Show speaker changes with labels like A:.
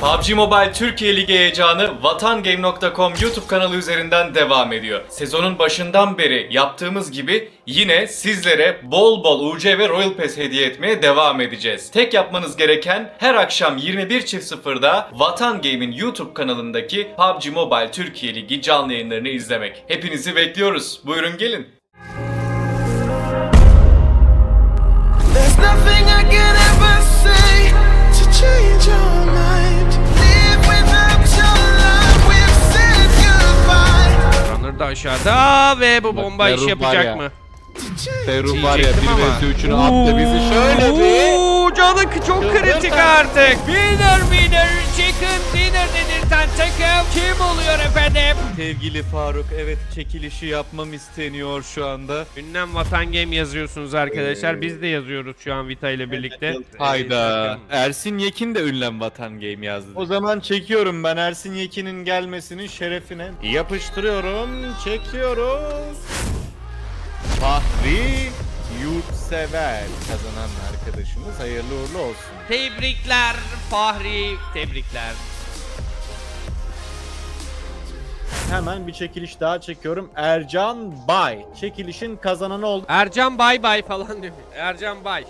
A: PUBG Mobile Türkiye Ligi heyecanı vatangame.com YouTube kanalı üzerinden devam ediyor. Sezonun başından beri yaptığımız gibi yine sizlere bol bol UC ve Royal Pass hediye etmeye devam edeceğiz. Tek yapmanız gereken her akşam 21.00'da Vatan Game'in YouTube kanalındaki PUBG Mobile Türkiye Ligi canlı yayınlarını izlemek. Hepinizi bekliyoruz. Buyurun gelin.
B: Da aşağıda ve bu bomba iş
C: var
B: yapacak
C: ya.
B: mı?
C: Serum var ya
B: Diyecektim ama.
C: 1 vs 3'ünü attı bizi şöyle bir.
B: Uuu, canı çok kritik artık. Winner winner chicken dinner dedirten takım kim oluyor efendim?
C: Sevgili Faruk evet çekilişi yapmam isteniyor şu anda.
B: Ünlem Vatan Game yazıyorsunuz arkadaşlar. Biz de yazıyoruz şu an Vita ile birlikte.
C: Hayda. Ersin Yekin de ünlem Vatan Game yazdı. O zaman çekiyorum ben Ersin Yekin'in gelmesinin şerefine. Yapıştırıyorum, çekiyoruz. Fahri Yurtsever kazanan arkadaşımız hayırlı uğurlu olsun.
B: Tebrikler Fahri, tebrikler.
C: Hemen bir çekiliş daha çekiyorum. Ercan Bay çekilişin kazananı oldu.
B: Ercan bay bay falan diyor. Ercan bay.